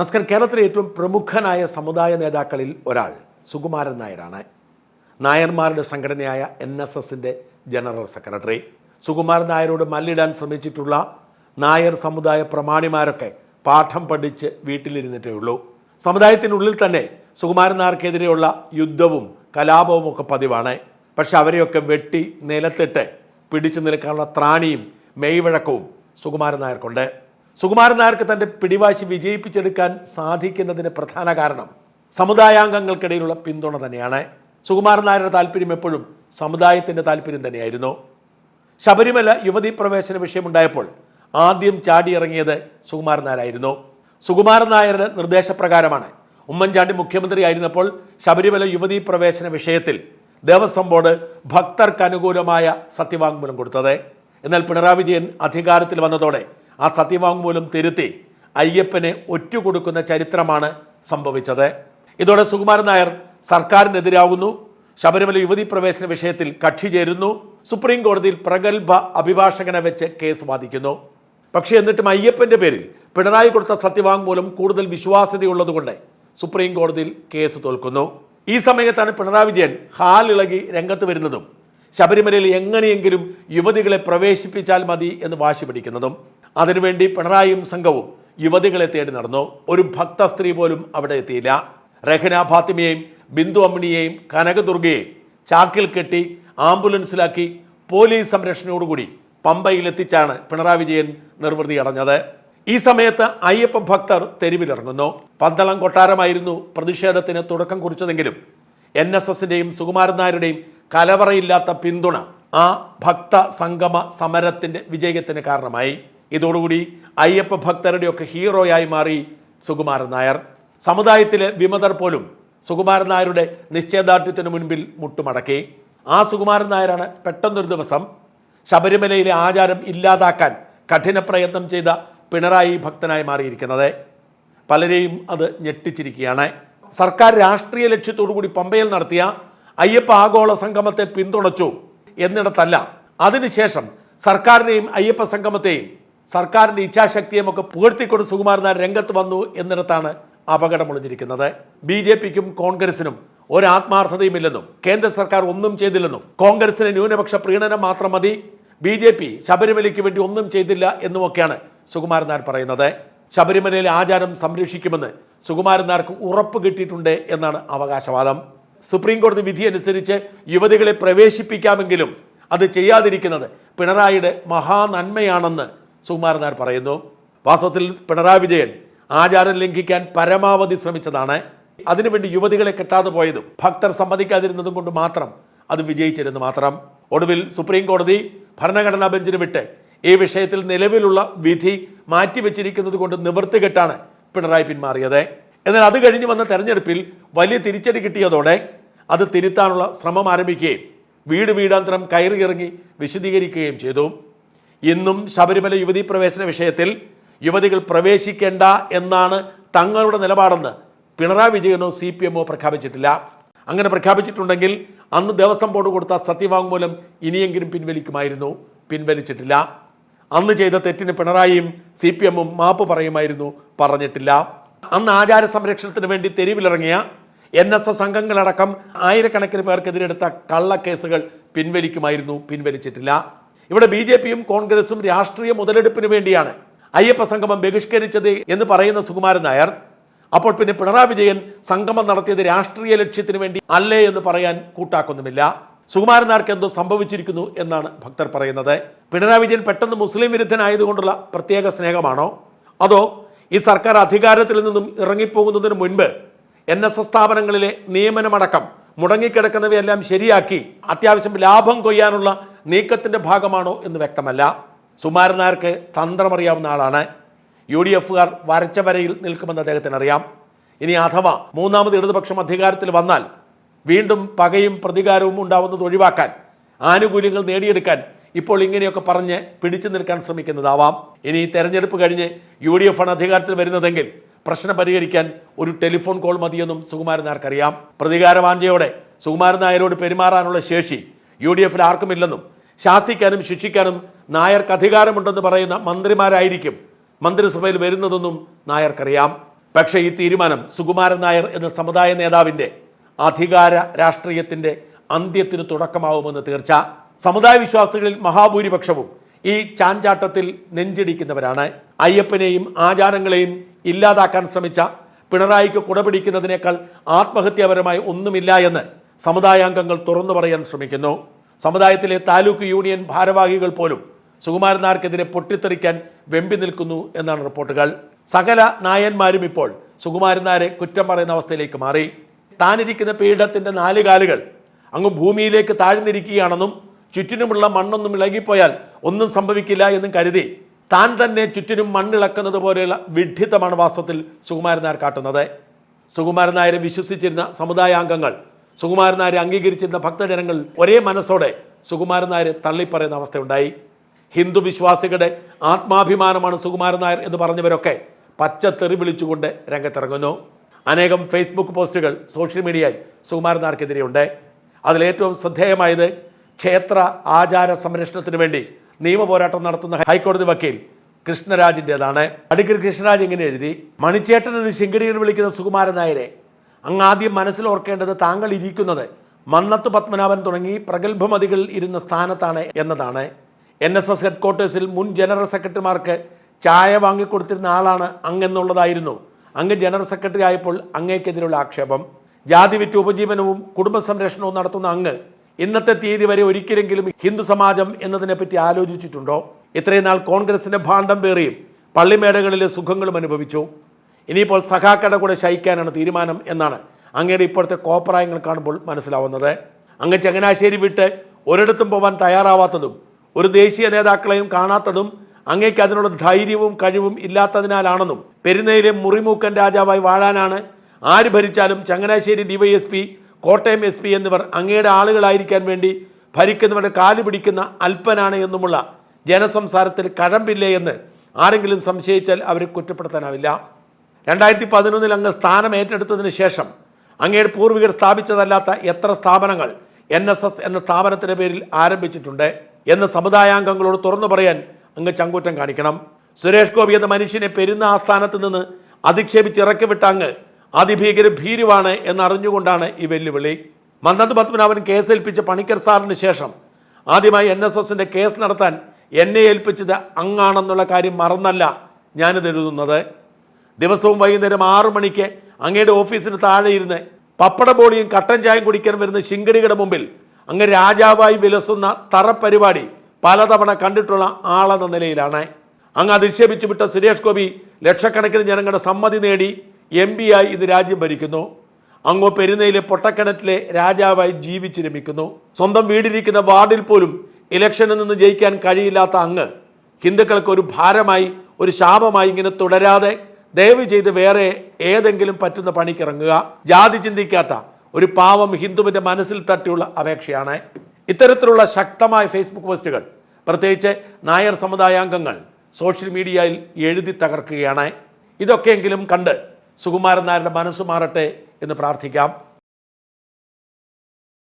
നമസ്കാരം. കേരളത്തിലെ ഏറ്റവും പ്രമുഖനായ സമുദായ നേതാക്കളിൽ ഒരാൾ സുകുമാരൻ നായരാണ്. നായന്മാരുടെ സംഘടനയായ എൻ എസ് എസിന്റെ ജനറൽ സെക്രട്ടറി. സുകുമാരൻ നായരോട് മല്ലിടാൻ ശ്രമിച്ചിട്ടുള്ള നായർ സമുദായ പ്രമാണിമാരൊക്കെ പാഠം പഠിച്ച് വീട്ടിലിരുന്നിട്ടേ ഉള്ളൂ. സമുദായത്തിനുള്ളിൽ തന്നെ സുകുമാരൻ നായർക്കെതിരെയുള്ള യുദ്ധവും കലാപവും ഒക്കെ പതിവാണ്. പക്ഷെ അവരെയൊക്കെ വെട്ടി നിലത്തിട്ട് പിടിച്ചു നിൽക്കാനുള്ള ത്രാണിയും മെയ്വഴക്കവും സുകുമാരൻ നായർക്കുണ്ട്. സുകുമാരൻ നായർക്ക് തന്റെ പിടിവാശി വിജയിപ്പിച്ചെടുക്കാൻ സാധിക്കുന്നതിന് പ്രധാന കാരണം സമുദായാംഗങ്ങൾക്കിടയിലുള്ള പിന്തുണ തന്നെയാണ്. സുകുമാരൻ നായരുടെ താല്പര്യം എപ്പോഴും സമുദായത്തിന്റെ താല്പര്യം തന്നെയായിരുന്നു. ശബരിമല യുവതീ പ്രവേശന വിഷയമുണ്ടായപ്പോൾ ആദ്യം ചാടിയിറങ്ങിയത് സുകുമാരൻ നായരായിരുന്നു. സുകുമാരൻ നായരുടെ നിർദ്ദേശപ്രകാരമാണ് ഉമ്മൻചാണ്ടി മുഖ്യമന്ത്രി ആയിരുന്നപ്പോൾ ശബരിമല യുവതീ പ്രവേശന വിഷയത്തിൽ ദേവസ്വം ബോർഡ് ഭക്തർക്ക് അനുകൂലമായ സത്യവാങ്മൂലം കൊടുത്തത്. എന്നാൽ പിണറായി വിജയൻ അധികാരത്തിൽ വന്നതോടെ ആ സത്യവാങ്മൂലം തിരുത്തി അയ്യപ്പനെ ഒറ്റുകൊടുക്കുന്ന ചരിത്രമാണ് സംഭവിച്ചത്. ഇതോടെ സുകുമാരൻ നായർ സർക്കാരിനെതിരാകുന്നു. ശബരിമല യുവതി പ്രവേശന വിഷയത്തിൽ കക്ഷി ചേരുന്നു. സുപ്രീം കോടതിയിൽ പ്രഗത്ഭ അഭിഭാഷകനെ വെച്ച് കേസ് വാദിക്കുന്നു. പക്ഷേ എന്നിട്ടും അയ്യപ്പന്റെ പേരിൽ പിണറായി കൊടുത്ത സത്യവാങ്മൂലം കൂടുതൽ വിശ്വാസ്യതയുള്ളതുകൊണ്ട് സുപ്രീം കോടതിയിൽ കേസ് തോൽക്കുന്നു. ഈ സമയത്താണ് പിണറായി വിജയൻ ഹാലിളകി രംഗത്ത് വരുന്നതും ശബരിമലയിൽ എങ്ങനെയെങ്കിലും യുവതികളെ പ്രവേശിപ്പിച്ചാൽ മതി എന്ന് വാശി പിടിക്കുന്നതും. അതിനുവേണ്ടി പിണറായിയും സംഘവും യുവതികളെ തേടി നടന്നു. ഒരു ഭക്ത സ്ത്രീ പോലും അവിടെ എത്തിയില്ല. റഹന ഫാത്തിമയെയും ബിന്ദു അമ്മിണിയെയും കനകദുർഗയെയും ചാക്കിൽ കെട്ടി ആംബുലൻസിലാക്കി പോലീസ് സംരക്ഷണയോടുകൂടി പമ്പയിലെത്തിച്ചാണ് പിണറായി വിജയൻ നിർവൃതി അടഞ്ഞത്. ഈ സമയത്ത് അയ്യപ്പ ഭക്തർ തെരുവിലിറങ്ങുന്നു. പന്തളം കൊട്ടാരമായിരുന്നു പ്രതിഷേധത്തിന് തുടക്കം കുറിച്ചതെങ്കിലും എൻ എസ് എസിന്റെയും സുകുമാരൻ നായരുടെയും കലവറയില്ലാത്ത പിന്തുണ ആ ഭക്ത സംഗമ സമരത്തിന്റെ വിജയത്തിന് കാരണമായി. ഇതോടുകൂടി അയ്യപ്പ ഭക്തരുടെയൊക്കെ ഹീറോയായി മാറി സുകുമാരൻ നായർ. സമുദായത്തിലെ വിമതർ പോലും സുകുമാരൻ നായരുടെ നിശ്ചയദാർഢ്യത്തിന് മുൻപിൽ മുട്ടുമടക്കി. ആ സുകുമാരൻ നായരാണ് പെട്ടെന്നൊരു ദിവസം ശബരിമലയിലെ ആചാരം ഇല്ലാതാക്കാൻ കഠിന പ്രയത്നം ചെയ്ത പിണറായി ഭക്തനായി മാറിയിരിക്കുന്നത്. പലരെയും അത് ഞെട്ടിച്ചിരിക്കുകയാണ്. സർക്കാർ രാഷ്ട്രീയ ലക്ഷ്യത്തോടു കൂടി പമ്പയിൽ നടത്തിയ അയ്യപ്പ ആഗോള സംഗമത്തെ പിന്തുണച്ചു എന്നിടത്തല്ല. അതിനുശേഷം സർക്കാരിനെയും അയ്യപ്പ സംഗമത്തെയും സർക്കാരിന്റെ ഇച്ഛാശക്തിയെ ഒക്കെ പുകഴ്ത്തിക്കൊണ്ട് സുകുമാരൻ നായർ രംഗത്ത് വന്നു എന്നിടത്താണ് അപകടമൊളിഞ്ഞിരിക്കുന്നത് ബി ജെ പിക്കും കോൺഗ്രസിനും ഒരാത്മാർത്ഥതയുമില്ലെന്നും കേന്ദ്ര സർക്കാർ ഒന്നും ചെയ്തില്ലെന്നും കോൺഗ്രസിന് ന്യൂനപക്ഷ പ്രീണനം മാത്രം മതി ബി ജെ പി ശബരിമലയ്ക്ക് വേണ്ടി ഒന്നും ചെയ്തില്ല എന്നുമൊക്കെയാണ് സുകുമാരൻ നായർ പറയുന്നത്. ശബരിമലയിലെ ആചാരം സംരക്ഷിക്കുമെന്ന് സുകുമാരൻ നായർക്ക് ഉറപ്പ് കിട്ടിയിട്ടുണ്ട് എന്നാണ് അവകാശവാദം. സുപ്രീം കോടതി വിധി അനുസരിച്ച് യുവതികളെ പ്രവേശിപ്പിക്കാമെങ്കിലും അത് ചെയ്യാതിരിക്കുന്നത് പിണറായിയുടെ മഹാനന്മയാണെന്ന് സുകുമാരൻ നായർ പറയുന്നു വാസ്തവത്തിൽ പിണറായി വിജയൻ ആചാരം ലംഘിക്കാൻ പരമാവധി ശ്രമിച്ചതാണ്. അതിനുവേണ്ടി യുവതികളെ കെട്ടാതെ പോയതും ഭക്തർ സമ്മതിക്കാതിരുന്നതും കൊണ്ട് മാത്രം അത് വിജയിച്ചിരുന്നു മാത്രം. ഒടുവിൽ സുപ്രീം കോടതി ഭരണഘടനാ ബെഞ്ചിന് വിട്ട് ഈ വിഷയത്തിൽ നിലവിലുള്ള വിധി മാറ്റിവെച്ചിരിക്കുന്നത് കൊണ്ട് നിവൃത്തികെട്ടാണ് പിണറായി പിന്മാറിയത്. എന്നാൽ അത് കഴിഞ്ഞ് വന്ന തെരഞ്ഞെടുപ്പിൽ വലിയ തിരിച്ചടി കിട്ടിയതോടെ അത് തിരുത്താനുള്ള ശ്രമം ആരംഭിക്കുകയും വീട് വീടാന്തരം കയറിയിറങ്ങി വിശദീകരിക്കുകയും ചെയ്തു. ഇന്നും ശബരിമല യുവതീ പ്രവേശന വിഷയത്തിൽ യുവതികൾ പ്രവേശിക്കേണ്ട എന്നാണ് തങ്ങളുടെ നിലപാടെന്ന് പിണറായി വിജയനോ സി പി എമ്മോ പ്രഖ്യാപിച്ചിട്ടില്ല. അങ്ങനെ പ്രഖ്യാപിച്ചിട്ടുണ്ടെങ്കിൽ അന്ന് ദേവസ്വം ബോർഡ് കൊടുത്ത സത്യവാങ്മൂലം ഇനിയെങ്കിലും പിൻവലിക്കുമായിരുന്നു. പിൻവലിച്ചിട്ടില്ല. അന്ന് ചെയ്ത തെറ്റിന് പിണറായിയും സി പി എമ്മും മാപ്പ് പറയുമായിരുന്നു. പറഞ്ഞിട്ടില്ല. അന്ന് ആചാര സംരക്ഷണത്തിന് വേണ്ടി തെരുവിലിറങ്ങിയ എൻ എസ് എസ് അംഗങ്ങളടക്കം ആയിരക്കണക്കിന് പേർക്കെതിരെടുത്ത കള്ളക്കേസുകൾ പിൻവലിക്കുമായിരുന്നു. പിൻവലിച്ചിട്ടില്ല. ഇവിടെ ബി ജെ പിയും കോൺഗ്രസും രാഷ്ട്രീയ മുതലെടുപ്പിന് വേണ്ടിയാണ് അയ്യപ്പ സംഗമം ബഹിഷ്കരിച്ചത് എന്ന് പറയുന്ന സുകുമാരൻ നായർ. അപ്പോൾ പിന്നെ പിണറായി വിജയൻ സംഗമം നടത്തിയത് രാഷ്ട്രീയ ലക്ഷ്യത്തിന് വേണ്ടി അല്ലേ എന്ന് പറയാൻ കൂട്ടാക്കുന്നുമില്ല. സുകുമാരൻ നായർക്ക് എന്തോ സംഭവിച്ചിരിക്കുന്നു എന്നാണ് ഭക്തർ പറയുന്നത്. പിണറായി വിജയൻ പെട്ടെന്ന് മുസ്ലിം വിരുദ്ധനായതുകൊണ്ടുള്ള പ്രത്യേക സ്നേഹമാണോ? അതോ ഈ സർക്കാർ അധികാരത്തിൽ നിന്നും ഇറങ്ങിപ്പോകുന്നതിന് മുൻപ് എൻ എസ് എസ് സ്ഥാപനങ്ങളിലെ നിയമനമടക്കം മുടങ്ങിക്കിടക്കുന്നവയെല്ലാം ശരിയാക്കി അത്യാവശ്യം ലാഭം കൊയ്യാനുള്ള നീക്കത്തിന്റെ ഭാഗമാണോ എന്ന് വ്യക്തമല്ല. സുമാരൻ നായർക്ക് തന്ത്രമറിയാവുന്ന ആളാണ്. യു ഡി എഫുകാർ വരച്ച വരയിൽ നിൽക്കുമെന്ന് അദ്ദേഹത്തിന് അറിയാം ഇനി അഥവാ മൂന്നാമത് ഇടതുപക്ഷം അധികാരത്തിൽ വന്നാൽ വീണ്ടും പകയും പ്രതികാരവും ഉണ്ടാവുന്നത് ഒഴിവാക്കാൻ ആനുകൂല്യങ്ങൾ നേടിയെടുക്കാൻ ഇപ്പോൾ ഇങ്ങനെയൊക്കെ പറഞ്ഞ് പിടിച്ചു നിൽക്കാൻ ശ്രമിക്കുന്നതാവാം. ഇനി തെരഞ്ഞെടുപ്പ് കഴിഞ്ഞ് യു ഡി എഫ് ആണ് അധികാരത്തിൽ വരുന്നതെങ്കിൽ പ്രശ്നം പരിഹരിക്കാൻ ഒരു ടെലിഫോൺ കോൾ മതിയെന്നും സുകുമാരൻ നായർക്കറിയാം. പ്രതികാരവാഞ്ചയോടെ സുകുമാരൻ നായരോട് പെരുമാറാനുള്ള ശേഷി യു ഡി എഫിൽ ആർക്കുമില്ലെന്നും ശാസിക്കാനും ശിക്ഷിക്കാനും നായർക്ക് അധികാരമുണ്ടെന്ന് പറയുന്ന മന്ത്രിമാരായിരിക്കും മന്ത്രിസഭയിൽ വരുന്നതെന്നും നായർക്കറിയാം. പക്ഷേ ഈ തീരുമാനം സുകുമാരൻ നായർ എന്ന സമുദായ നേതാവിന്റെ അധികാര രാഷ്ട്രീയത്തിന്റെ അന്ത്യത്തിന് തുടക്കമാവുമെന്ന് തീർച്ച. സമുദായ വിശ്വാസികളിൽ മഹാഭൂരിപക്ഷവും ഈ ചാഞ്ചാട്ടത്തിൽ നെഞ്ചിടിക്കുന്നവരാണ്. അയ്യപ്പനെയും ആചാരങ്ങളെയും ഇല്ലാതാക്കാൻ ശ്രമിച്ച പിണറായിക്ക് കുടപിടിക്കുന്നതിനേക്കാൾ ആത്മഹത്യാപരമായി ഒന്നുമില്ല എന്ന് സമുദായാംഗങ്ങൾ തുറന്നു പറയാൻ ശ്രമിക്കുന്നു. സമുദായത്തിലെ താലൂക്ക് യൂണിയൻ ഭാരവാഹികൾ പോലും സുകുമാരൻ നായർക്കെതിരെ പൊട്ടിത്തെറിക്കാൻ വെമ്പി നിൽക്കുന്നു എന്നാണ് റിപ്പോർട്ടുകൾ. സകല നായന്മാരും ഇപ്പോൾ സുകുമാരൻ നായരെ കുറ്റം പറയുന്ന അവസ്ഥയിലേക്ക് മാറി. താനിരിക്കുന്ന പീഠത്തിന്റെ നാല് കാലുകൾ അങ്ങ് ഭൂമിയിലേക്ക് താഴ്ന്നിരിക്കുകയാണെന്നും ചുറ്റിനുമുള്ള മണ്ണൊന്നും ഇളകിപ്പോയാൽ ഒന്നും സംഭവിക്കില്ല എന്നും കരുതി താൻ തന്നെ ചുറ്റിനും മണ്ണിളക്കുന്നത് പോലെയുള്ള വിഡ്ഢിത്തമാണ് വാസ്തവത്തിൽ സുകുമാരൻ നായർ കാട്ടുന്നത്. സുകുമാരൻ നായരെ വിശ്വസിച്ചിരുന്ന സമുദായാംഗങ്ങൾ സുകുമാരൻ നായരെ അംഗീകരിച്ചിരുന്ന ഭക്തജനങ്ങൾ ഒരേ മനസ്സോടെ സുകുമാരൻ നായരെ തള്ളിപ്പറയുന്ന അവസ്ഥയുണ്ടായി. ഹിന്ദു വിശ്വാസികളുടെ ആത്മാഭിമാനമാണ് സുകുമാരൻ നായർ എന്ന് പറഞ്ഞവരൊക്കെ തെറി വിളിച്ചുകൊണ്ട് രംഗത്തിറങ്ങുന്നു. അനേകം ഫേസ്ബുക്ക് പോസ്റ്റുകൾ സോഷ്യൽ മീഡിയയിൽ സുകുമാരൻ നായർക്കെതിരെയുണ്ട്. അതിലേറ്റവും ശ്രദ്ധേയമായത് ക്ഷേത്ര ആചാര സംരക്ഷണത്തിന് വേണ്ടി നിയമപോരാട്ടം നടത്തുന്ന ഹൈക്കോടതി വക്കീൽ കൃഷ്ണരാജിന്റെതാണ് അടുക്കൽ കൃഷ്ണരാജ് ഇങ്ങനെ എഴുതി മണിച്ചേട്ടൻ എന്ന് ശിങ്കടികൾ വിളിക്കുന്ന സുകുമാരൻ നായരെ അങ്ങ് ആദ്യം മനസ്സിൽ ഓർക്കേണ്ടത് താങ്കൾ ഇരിക്കുന്നത് മന്നത്ത് പത്മനാഭൻ തുടങ്ങി പ്രഗത്ഭമതികൾ ഇരുന്ന സ്ഥാനത്താണ് എന്നതാണ്. എൻ എസ് എസ് ഹെഡ്ക്വാർട്ടേഴ്സിൽ മുൻ ജനറൽ സെക്രട്ടറിമാർക്ക് ചായ വാങ്ങിക്കൊടുത്തിരുന്ന ആളാണ് അങ്ങെന്നുള്ളതായിരുന്നു. അങ്ങ് ജനറൽ സെക്രട്ടറി ആയപ്പോൾ അങ്ങേക്കെതിരെയുള്ള ആക്ഷേപം. ജാതി വിറ്റ് ഉപജീവനവും കുടുംബ സംരക്ഷണവും നടത്തുന്ന അങ്ങ് ഇന്നത്തെ തീയതി വരെ ഒരിക്കലെങ്കിലും ഹിന്ദു സമാജം എന്നതിനെപ്പറ്റി ആലോചിച്ചിട്ടുണ്ടോ? ഇത്രയും നാൾ കോൺഗ്രസിന്റെ ഭാണ്ഡം പേറിയും പള്ളിമേടകളിലെ സുഖങ്ങളും അനുഭവിച്ചു. ഇനിയിപ്പോൾ സഖാക്കട കൂടെ ശയിക്കാനാണ് തീരുമാനം എന്നാണ് അങ്ങയുടെ ഇപ്പോഴത്തെ കോപ്രായങ്ങൾ കാണുമ്പോൾ മനസ്സിലാവുന്നത്. അങ്ങ് ചങ്ങനാശ്ശേരി വിട്ട് ഒരിടത്തും പോവാൻ തയ്യാറാവാത്തതും ഒരു ദേശീയ നേതാക്കളെയും കാണാത്തതും അങ്ങേക്ക് അതിനുള്ള ധൈര്യവും കഴിവും ഇല്ലാത്തതിനാലാണെന്നും പെരുന്നയിലെ മുറിമൂക്കൻ രാജാവായി വാഴാനാണ് ആര് ഭരിച്ചാലും Changanassery DYSP Kottayam S P എന്നിവർ അങ്ങയുടെ ആളുകളായിരിക്കാൻ വേണ്ടി ഭരിക്കുന്നവരുടെ കാൽ പിടിക്കുന്ന അല്പനാണ് എന്നുമുള്ള ജനസംസാരത്തിൽ കഴമ്പില്ലേ എന്ന് ആരെങ്കിലും സംശയിച്ചാൽ അവരെ കുറ്റപ്പെടുത്താനാവില്ല. രണ്ടായിരത്തി പതിനൊന്നിൽ അങ്ങ് സ്ഥാനം ഏറ്റെടുത്തതിന് ശേഷം അങ്ങയുടെ പൂർവികർ സ്ഥാപിച്ചതല്ലാത്ത എത്ര സ്ഥാപനങ്ങൾ എൻ എസ് എസ് എന്ന സ്ഥാപനത്തിന്റെ പേരിൽ ആരംഭിച്ചിട്ടുണ്ട് എന്ന് സമുദായാംഗങ്ങളോട് തുറന്നു പറയാൻ അങ്ങ് ചങ്കൂറ്റം കാണിക്കണം. സുരേഷ് ഗോപി എന്ന മനുഷ്യനെ പെരുന്ന ആസ്ഥാനത്ത് നിന്ന് അധിക്ഷേപിച്ച് ഇറക്കി വിട്ട അങ്ങ് അതിഭീകര ഭീരുവാണ് എന്നറിഞ്ഞുകൊണ്ടാണ് ഈ വെല്ലുവിളി. മന്നത്ത് പത്മനാഭൻ കേസ് കേസേൽപ്പിച്ച പണിക്കർ സാറിന് ശേഷം ആദ്യമായി എൻ എസ് എസിന്റെ കേസ് നടത്താൻ എന്നെ ഏൽപ്പിച്ചത് അങ്ങാണെന്നുള്ള കാര്യം മറന്നല്ല ഞാനിത് എഴുതുന്നത്. ദിവസവും വൈകുന്നേരം ആറു മണിക്ക് അങ്ങയുടെ ഓഫീസിന് താഴെ ഇരുന്ന് പപ്പട ബോളിയും കട്ടൻ ചായയും കുടിക്കാൻ വരുന്ന ശിങ്കടിയുടെ മുമ്പിൽ അങ്ങ് രാജാവായി വിലസുന്ന തറ പരിപാടി പലതവണ കണ്ടിട്ടുള്ള ആളെന്ന നിലയിലാണ്. അങ്ങ് അധിക്ഷേപിച്ചു വിട്ട സുരേഷ് ഗോപി ലക്ഷക്കണക്കിന് ജനങ്ങളുടെ സമ്മതി നേടി എം ആയി ഇത് രാജ്യം ഭരിക്കുന്നു. അങ്ങോ പെരുന്നയിലെ പൊട്ടക്കിണറ്റിലെ രാജാവായി ജീവിച്ച് രമിക്കുന്നു. സ്വന്തം വീടിരിക്കുന്ന വാർഡിൽ പോലും ഇലക്ഷനിൽ നിന്ന് ജയിക്കാൻ കഴിയില്ലാത്ത അങ്ങ് ഹിന്ദുക്കൾക്ക് ഒരു ഭാരമായി ഒരു ശാപമായി ഇങ്ങനെ തുടരാതെ ദയവ് ചെയ്ത് വേറെ ഏതെങ്കിലും പറ്റുന്ന പണിക്കിറങ്ങുക ജാതി ചിന്തിക്കാത്ത ഒരു പാവം ഹിന്ദുവിന്റെ മനസ്സിൽ തട്ടിയുള്ള അപേക്ഷയാണ്. ഇത്തരത്തിലുള്ള ശക്തമായ ഫേസ്ബുക്ക് പോസ്റ്റുകൾ പ്രത്യേകിച്ച് നായർ സമുദായാംഗങ്ങൾ സോഷ്യൽ മീഡിയയിൽ എഴുതി തകർക്കുകയാണ്. ഇതൊക്കെയെങ്കിലും കണ്ട് സുകുമാരൻ നായരുടെ മനസ്സ് മാറട്ടെ എന്ന് പ്രാർത്ഥിക്കാം.